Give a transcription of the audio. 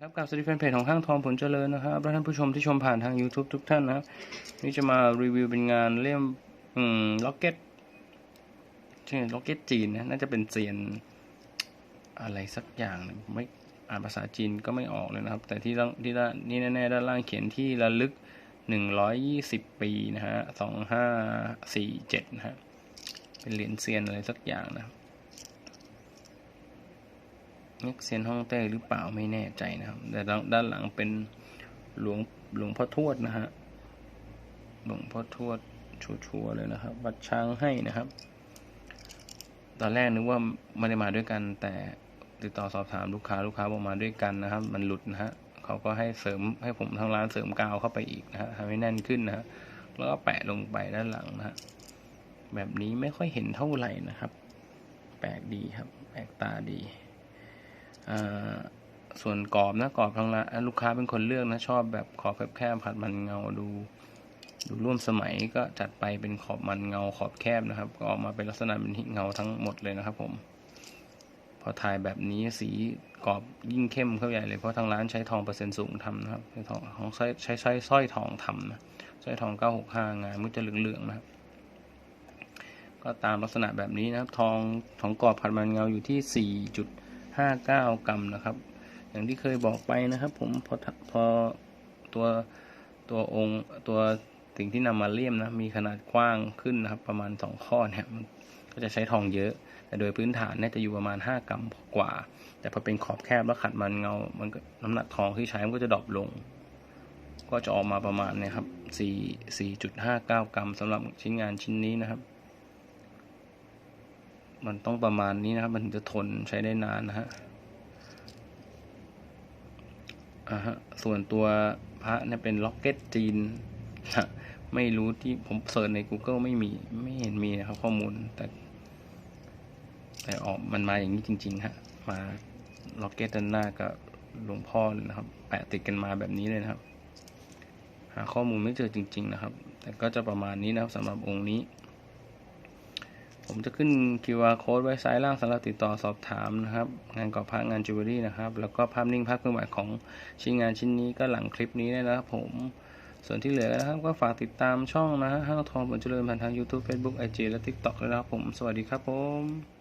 ครับกับสวัสดีแฟนเพจของห้างทองผลเจริญนะครับและท่านผู้ชมที่ชมผ่านทาง YouTube ทุกท่านนะครับนี่จะมารีวิวเป็นงานเล่มอืมล็อกเก็ตชื่อล็อกเก็ตจีนนะน่าจะเป็นเซียนอะไรสักอย่างไม่อ่านภาษาจีนก็ไม่ออกเลยนะครับ แต่ที่ด้านที่ด้านนี่แน่ๆด้านล่างเขียนที่ระลึก120ปีนะฮะ2547นะฮะเป็นเหรียญเซียนอะไรสักอย่างนะครับ เน็กเซนฮ่องเต้หรือเปล่าไม่แน่ใจนะครับ แต่ด้านหลังเป็นหลวงหลวงพ่อทวดนะฮะหลวงพ่อทวดชัวร์ๆเลยนะครับ วัดช้างให้นะครับ ตอนแรกนึกว่าไม่ได้มาด้วยกัน แต่ติดต่อสอบถามลูกค้าลูกค้าบอกมาด้วยกันนะครับ มันหลุดนะฮะเขาก็ให้เสริมให้ผมทางร้านเสริมกาวเข้าไปอีกนะฮะทำให้แน่นขึ้นนะฮะแล้วก็แปะลงไปด้านหลังนะฮะแบบนี้ไม่ค่อยเห็นเท่าไหร่นะครับ แปลกดีครับ แปลกตาดี ส่วนกรอบนะกรอบทางร้านลูกค้าเป็นคนเลือกนะชอบแบบขอบแคบๆผัดมันเงาดู ดูร่วมสมัยก็จัดไปเป็นขอบมันเงาขอบแคบนะครับ ก็ออกมาเป็นลักษณะเป็นเงาทั้งหมดเลยนะครับ ผม พอถ่ายแบบนี้สีกรอบยิ่งเข้มเข้าใหญ่เลยเพราะทางร้านใช้ทองเปอร์เซ็นต์สูงทำนะครับใช้ทองของใช้ใช้ใช้สร้อยทองทำนะสร้อยทองเก้าหกห้างานมันจะเหลืองๆนะครับก็ตามลักษณะแบบนี้นะครับ ทองทองกรอบผัดมันเงาอยู่ที่สี่จุด ห้าเก้ากรัมนะครับ อย่างที่เคยบอกไปนะครับ ผมพอพอตัวตัวองค์ตัวสิ่งที่นำมาเลี่ยมนะมีขนาดกว้างขึ้นนะครับ ประมาณสองข้อเนี่ยมันก็จะใช้ทองเยอะ แต่โดยพื้นฐานเนี่ยจะอยู่ประมาณห้ากรัมกว่า แต่พอเป็นขอบแคบแล้วขัดมันเงา มันก็น้ำหนักทองที่ใช้มันก็จะดรอปลง ก็จะออกมาประมาณเนี่ยครับสี่สี่จุดห้าเก้ากรัมสำหรับชิ้นงานชิ้นนี้นะครับ มันต้องประมาณนี้นะครับ มันถึงจะทนใช้ได้นานนะฮะอ่าฮะส่วนตัวพระเนี่ยเป็นล็อกเก็ตจีนนะไม่รู้ที่ผมเสิร์ชใน Google ไม่มีไม่เห็นมีนะครับข้อมูลแต่ แต่ออกมันมาอย่างนี้จริงๆฮะมาล็อกเก็ตด้านหน้ากับหลวงพ่อเลยนะครับ แปะติดกันมาแบบนี้เลยนะครับ หาข้อมูลไม่เจอจริง ๆ นะครับ แต่ก็จะประมาณนี้นะครับสำหรับองค์นี้ ผมจะขึ้น QR code ไว้ซ้ายล่างสำหรับติดต่อสอบถามนะครับ งานก่อพระงานจิวเวลรี่นะครับ แล้วก็ภาพนิ่งภาพเคลื่อนไหวของชิ้นงานชิ้นนี้ก็หลังคลิปนี้ได้แล้วครับผมส่วนที่เหลือนะครับ ก็ฝากติดตามช่องนะฮะห้างทองผลเจริญผ่านทาง YouTube Facebook IG และ TikTok เลยนะครับผม สวัสดีครับผม